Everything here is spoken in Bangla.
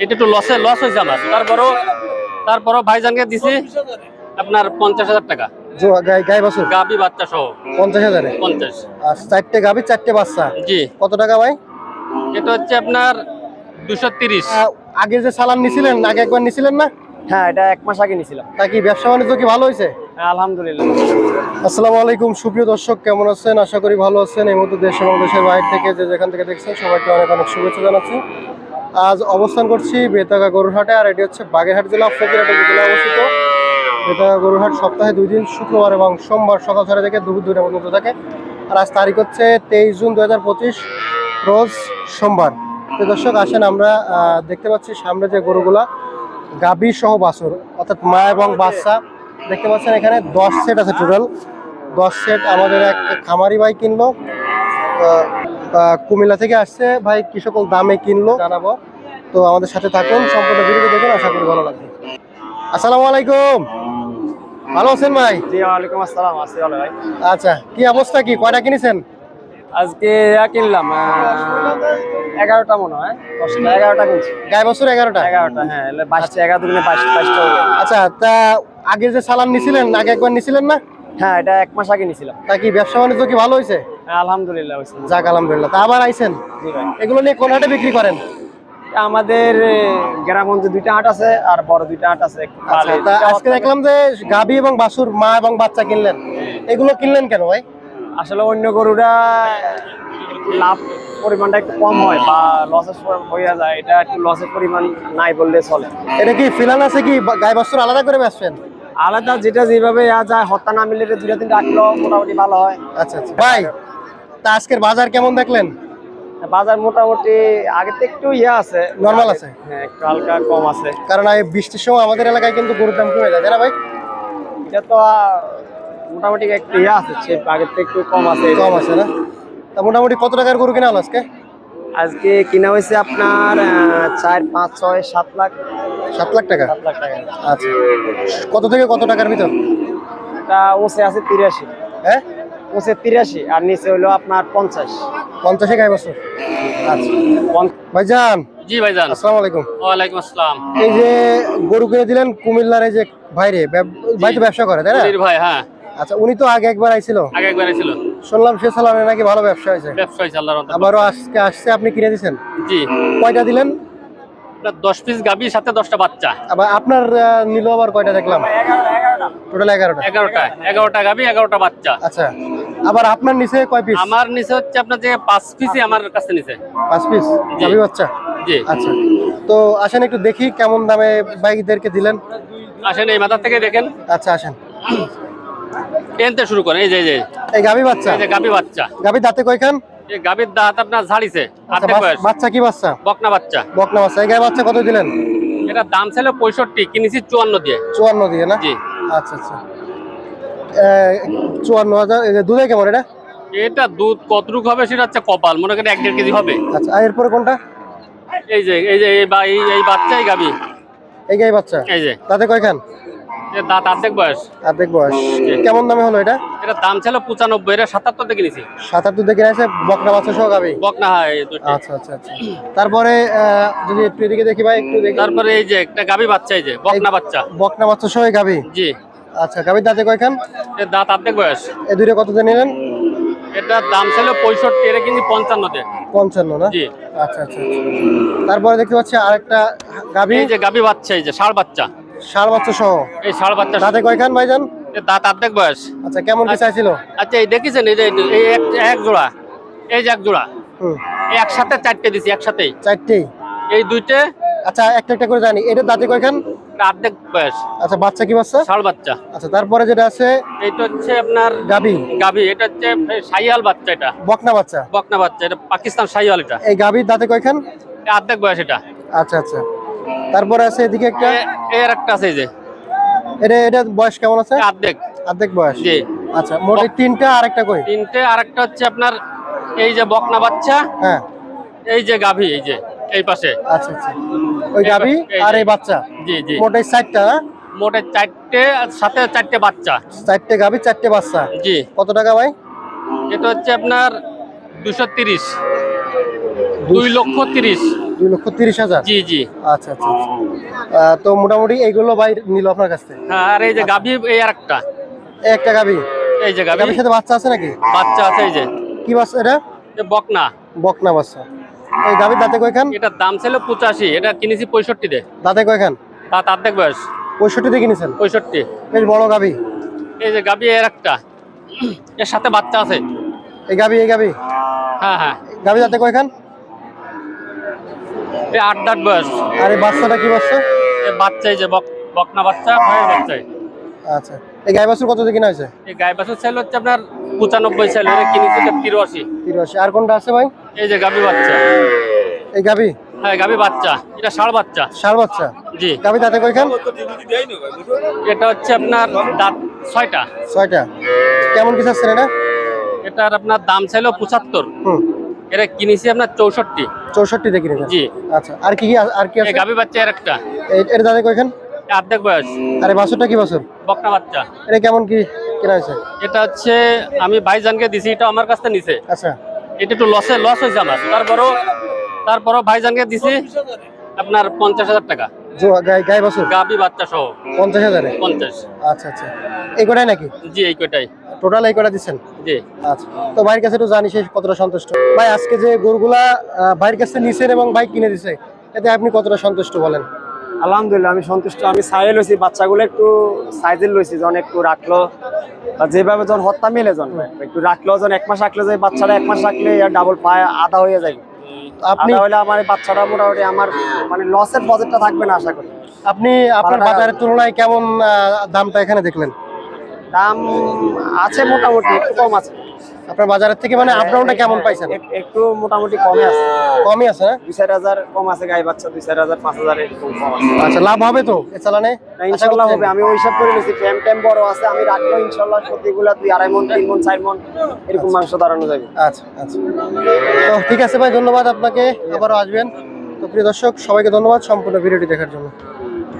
এটা একটু লসে লস হয়েছে আমার। তারপরও তারপরও ভাইজানকে দিছি আপনার পঞ্চাশ হাজার টাকা। জো- গাই- গাই বছর? গাবি বাচ্চা সহ। পঞ্চাশ হাজারে? পঞ্চাশ। আর চারটে গাভি চারটে বাচ্চা? জি। কত টাকা ভাই? এটা হচ্ছে আপনার দুশো তিরিশ। আগে যে সালান নিছিলেন আগে একবার নিছিলেন না? হ্যাঁ এটা এক মাস আগে তা কি ব্যবসা বাণিজ্য কি ভালো হয়েছে? আলহামদুলিল্লাহ। আসসালামু আলাইকুম সুপ্রিয় দর্শক কেমন আছেন? আশা করি ভালো আছেন। এই মুহূর্তে দেশ এবং দেশের বাইরে থেকে যে যেখান থেকে দেখছেন সবাইকে অনেক অনেক শুভেচ্ছা জানাচ্ছি। আজ অবস্থান করছি বেতাগা গরুরহাটে, আর এটি হচ্ছে বাগেরহাট জেলা, ফকিরহাট জেলা অবস্থিত। বেতাগা গরুরহাট সপ্তাহে দুই দিন, শুক্রবার এবং সোমবার সকাল ছটা থেকে দুপুর দুইটা পর্যন্ত থাকে। আর আজ তারিখ হচ্ছে তেইশ জুন দু হাজার পঁচিশ, রোজ সোমবার। তো দর্শক, আসেন আমরা দেখতে পাচ্ছি সামনে যে গরুগুলা, গাভী সহ বাছুর, অর্থাৎ মা এবং বাচ্চা। দেখতে পাচ্ছেন এখানে দশ সেট আছে টোটাল দশ সেট আমাদের এক খামারি ভাই কিনলো। কুমিল্লা থেকে আসছে। ভাই কি সকল দামে কিনলো জানাব। তো আমাদের সাথে থাকুন সম্পূর্ণ ভিডিও দেখুন আশা করি ভালো লাগবে। আসসালামু আলাইকুম। ভালো আছেন ভাই? জি ওয়ালাইকুম আসসালাম আছি ভালো ভাই। আচ্ছা কি অবস্থা কি? কয়টা কিনেছেন? আজকে কিনলাম এগারোটা মনে হয়। দশটা। এগারোটা কিনছি। গায়ে বছর এগারোটা? এগারোটা হ্যাঁ বাইশটা এগারো দুগুণে বাইশ বাইশটা। আচ্ছা তা আগে যে সালান নিছিলেন আগে একবার নিছিলেন না? হ্যাঁ এটা এক মাস আগে নিয়েছিলাম তা কি ব্যবসা বাণিজ্য কি ভালো হয়েছে? হ্যাঁ, আলহামদুলিল্লাহ যাক আলহামদুলিল্লাহ। তা আবার আইছেন? এগুলো নিয়ে কোন হাটে বিক্রি করেন? আমাদের গ্রামগঞ্জে দুইটা হাট আছে আর বড় দুইটা হাট আছে আচ্ছা আজকে দেখলাম যে গাভী এবং বাছুর মা এবং বাচ্চা কিনলেন। এগুলো কিনলেন কেন ভাই? আসলে অন্য গরুটা লাভ পরিমাণটা একটু কম হয় বা লসের হয়ে যায় এটা একটু লসের পরিমাণ নাই বললে চলে। এটা কি ফিলান আছে কি? গায়ে আলাদা করে বেচবেন? আলাদা যেটা যেভাবে যায় হত্যা না মিলে দুইটা তিনটা আটলো মোটামুটি ভালো হয়। আচ্ছা আচ্ছা। ভাই তা আজকের বাজার কেমন দেখলেন? বাজার মোটামুটি আগে তো একটু ইয়া আছে। নর্মাল আছে? হ্যাঁ একটু হালকা কম আছে। কারণ এই বৃষ্টির সময় আমাদের এলাকায় কিন্তু গরুর দাম কমে যায় না ভাই? এটা তো মোটামুটি একটু ইয়া আছে সে আগের থেকে একটু কম আছে। কম আছে না? তা মোটামুটি কত টাকার গরু কিনা হলো আজকে? আজকে কিনা হয়েছে আপনার চার পাঁচ ছয় সাত লাখ। সাত লাখ টাকা? সাত লাখ টাকা। আচ্ছা। কত থেকে কত টাকার ভিতর? তা ওসে আছে তিরাশি। হ্যাঁ? ওসে তিরাশি আর নিচে হলো আপনার পঞ্চাশ। পঞ্চাশে গায়ে বাছুর। আচ্ছা। ভাইজান। জি ভাইজান। আসসালামু আলাইকুম। ওয়ালাইকুম আসসালাম। এই যে গরু কিনে দিলেন কুমিল্লার এই যে ভাইরে ভাই তো ব্যবসা করে তাই না? ভাই হ্যাঁ। আচ্ছা উনি তো আগে একবার আইছিল? আগে একবার ছিল শুনলাম সে সালামে নাকি ভালো ব্যবসা হয়েছে। ব্যবসা হয়েছে আল্লাহর রহমতে। আবারও আজকে আসছে আপনি কিনে দিচ্ছেন জি। কয়টা দিলেন? দশ পিস গাবির সাথে দশটা বাচ্চা। আবার আপনার নিল আবার কয়টা দেখলাম? টোটাল এগারোটা। এগারোটা। এগারোটা গাবি এগারোটা বাচ্চা। আচ্ছা। আবার আপনার নিচে কয় পিস আমার নিচে হচ্ছে আপনার যে পাঁচ পিসই আমার কাছে নিচে। পাঁচ পিস। যাবি বাচ্চা? জি। আচ্ছা। তো আসেন একটু দেখি কেমন দামে বাইকদেরকে দিলেন। আসেন এই মাথার থেকে দেখেন। আচ্ছা আসেন। টেনতে শুরু করেন এই যে এই যে। এই গাবি বাচ্চা? এই যে গাবি বাচ্চা। গাবি দাঁতে কয়খান? এই গাবির দাঁত আপনার ঝাড়িছে আচ্ছা বয়স। বাচ্চা কি বাচ্চা? বকনা বাচ্চা। বকনা বাচ্চা। এই গায়ে বাচ্চা কত দিলেন? এটা দাম ছিল পঁয়ষট্টি কিনেছি চুয়ান্ন দিয়ে। চুয়ান্ন দিয়ে না? জি। আচ্ছা আচ্ছা। চুয়ান্ন হাজার দুধে কেমন এটা? এটা দুধ কতটুকু হবে সেটা হচ্ছে কপাল মনে করেন এক দেড় কেজি হবে। আচ্ছা আর এরপরে কোনটা? এই যে এই যে এই বাচ্চা এই গাবি এই গায়ে বাচ্চা? এই যে। দাঁতে কয়খান? এর দাঁত অর্ধেক বয়স। অর্ধেক বয়স। কেমন দামে হলো এটা? এটা দাম ছিল পঁচানব্বই এটা সাতাত্তর সাতাত্তর বকনা বাচ্চা সহ গাবি বকনা হয় আচ্ছা আচ্ছা আচ্ছা। তারপরে যদি একটু এদিকে দেখি ভাই একটু দেখি। তারপরে এই যে একটা গাবি বাচ্চা এই যে বকনা বাচ্চা। বকনা বাচ্চা সহ গাবি জি। আচ্ছা গাবির দাঁতে কয়খান? এর দাঁত অর্ধেক বয়স। এই দুইটা কত দিয়ে নিলেন? এটার দাম ছিল পঁয়ষট্টি এটা কিনছি পঞ্চান্নতে। পঞ্চান্ন না? জি। আচ্ছা আচ্ছা আচ্ছা। তারপরে দেখতে পাচ্ছি আরেকটা গাবি এই যে গাবি বাচ্চা এই যে ষাড় বাচ্চা। ষাড় বাচ্চা সহ। এই ষাড় বাচ্চা দাঁতে কয়খান ভাইজান? এর দাঁত অর্ধেক বয়স। আচ্ছা কেমন কি চাইছিল? আচ্ছা এই দেখেছেন এই যে এই এক এক জোড়া। এই যে এক জোড়া। হুম। এই একসাথে চারটে দিছি একসাথেই। চারটেই? এই দুইটে। আচ্ছা একটা একটা করে জানি। এটা দাঁতে কয়খান? এটা অর্ধেক বয়স। আচ্ছা বাচ্চা কি বাচ্চা? ষাড় বাচ্চা। আচ্ছা তারপরে যেটা আছে? এইটা হচ্ছে আপনার গাবি গাভি এটা হচ্ছে সাইয়াল বাচ্চা এটা। বকনা বাচ্চা? বকনা বাচ্চা এটা পাকিস্তান সাইয়াল এটা। এই গাবির দাঁতে কয়খান? এটা অর্ধেক বয়স এটা। আচ্ছা আচ্ছা। তারপরে আছে এদিকে একটা? এর একটা আছে এই যে। এটা এটা বয়স কেমন আছে? অর্ধেক। অর্ধেক বয়স। জি। আচ্ছা মোট তিনটা আর একটা কই? তিনটে আর একটা হচ্ছে আপনার এই যে বকনা বাচ্চা হ্যাঁ। এই যে গাভি এই যে এই পাশে। আচ্ছা আচ্ছা। ওই গাবি আর এই বাচ্চা? জি জি। মোট এই চারটা? মোটে চারটে আর সাথে চারটে বাচ্চা। চারটে গাবি চারটে বাচ্চা? জি। কত টাকা ভাই? এটা হচ্ছে আপনার দুশো তিরিশ। দুই লক্ষ তিরিশ। দুই লক্ষ তিরিশ হাজার? জি জি। আচ্ছা আচ্ছা আচ্ছা। তো মোটামুটি এইগুলো ভাই নিল আপনার কাছ থেকে? হ্যাঁ আর এই যে গাভি এই আর একটা একটা গাবি এই যে গাবির সাথে বাচ্চা আছে নাকি? বাচ্চা আছে এই যে। কি বাচ্চা এটা? বকনা। বকনা বাচ্চা। এই গাবির দাঁতে কয়খান? এটার দাম ছিল পঁচাশি এটা কিনেছি পঁয়ষট্টি দে দাঁতে কয়খান? তা তার দেখ বয়স। পঁয়ষট্টিতে কিনেছেন? পঁয়ষট্টি। বেশ বড় গাবি এই যে গাভি এর একটা। এর সাথে বাচ্চা আছে। এই গাবি এই গাবি হ্যাঁ হ্যাঁ। গাবি দাঁতে কয়খান? এই আট দাঁত বয়স। আর এই বাচ্চাটা কি বাচ্চা? এই যে বক- বকনা বাচ্চা ভয়ের বাচ্চা। আচ্ছা। এই গাই বাছুর কত দিয়ে কিনা হয়েছে? এই গাই বাছুর সেল হচ্ছে আপনার পঁচানব্বই সেল কিনেছি তিরাশি। তিরাশি। আর কোনটা আছে ভাই? এই যে গাভি বাচ্চা। এই গাবি হ্যাঁ গাভি বাচ্চা। এটা ষাড় বাচ্চা। ষাড় বাচ্চা? জি। গাবি দাঁতে কয়খান? এটা হচ্ছে আপনার দাঁত ছয়টা। ছয়টা। কেমন কি চাচ্ছেন এটা এটার আপনার দাম ছিল পঁচাত্তর। হুম। এটা কিনেছি আপনার চৌষট্টি। চৌষট্টিতে কিনেছেন? জি। আচ্ছা আর কি আর কি আছে? গাভি বাচ্চা এর একটা। এর দাঁতে কয়খান? অর্ধেক বয়স। আর বাছুরটা কি বাছুর? বকনা বাচ্চা। এটা কেমন কি কেনা হয়েছে? এটা হচ্ছে আমি ভাইজানকে দিছি এটা আমার কাছ থেকে নিছে। আচ্ছা। এটা একটু লসে লস হয়েছে আমার। তারপরও তারপরও ভাইজানকে দিছি আপনার পঞ্চাশ হাজার টাকা। গাই বাচ্চা সহ। পঞ্চাশ হাজারে? পঞ্চাশ। আচ্ছা আচ্ছা। এই কটাই নাকি? জি এই কটাই। টোটাল এই কটা দিচ্ছেন? জি। আচ্ছা। তো ভাইয়ের কাছে একটু জানি সে কতটা সন্তুষ্ট। ভাই আজকে যে গরুগুলা ভাইয়ের কাছে নিছেন এবং ভাই কিনে দিছে এতে আপনি কতটা সন্তুষ্ট বলেন? আলহামদুলিল্লাহ আমি সন্তুষ্ট। আমি সাইজে লইছি বাচ্চাগুলো একটু সাইজের লইছি যখন একটু রাখল। বা যেভাবে যখন হত্যা মিলে যখন একটু রাখল যখন এক মাস রাখলে যে বাচ্চাটা এক মাস রাখলে ডাবল পায় আধা হয়ে যায় আপনি হলে আমার বাচ্চাটা মোটামুটি আমার মানে লসের বাজেটটা থাকবে না আশা করি। আপনি আপনার বাজারের তুলনায় কেমন দামটা এখানে দেখলেন? দাম আছে মোটামুটি একটু কম আছে। আপনার বাজারের থেকে মানে আপ ডাউনটা কেমন পাইছেন? একটু মোটামুটি কমে আছে। কমই আছে না? দুই চার হাজার কম আছে গাই বাচ্চা দুই চার হাজার পাঁচ হাজার এরকম কম আছে। আচ্ছা লাভ হবে তো? এ চালানে ইনশাল্লাহ হবে। আমি ওই হিসাব করে নিয়েছি ফ্যাম ট্যাম বড় আছে আমি রাখব ইনশাল্লাহ প্রতিগুলা দুই আড়াই মন তিন মন চার মন এরকম মাংস দাঁড়ানো যাবে। আচ্ছা আচ্ছা। তো ঠিক আছে ভাই ধন্যবাদ আপনাকে। আবারও আসবেন। তো প্রিয় দর্শক সবাইকে ধন্যবাদ সম্পূর্ণ ভিডিওটি দেখার জন্য।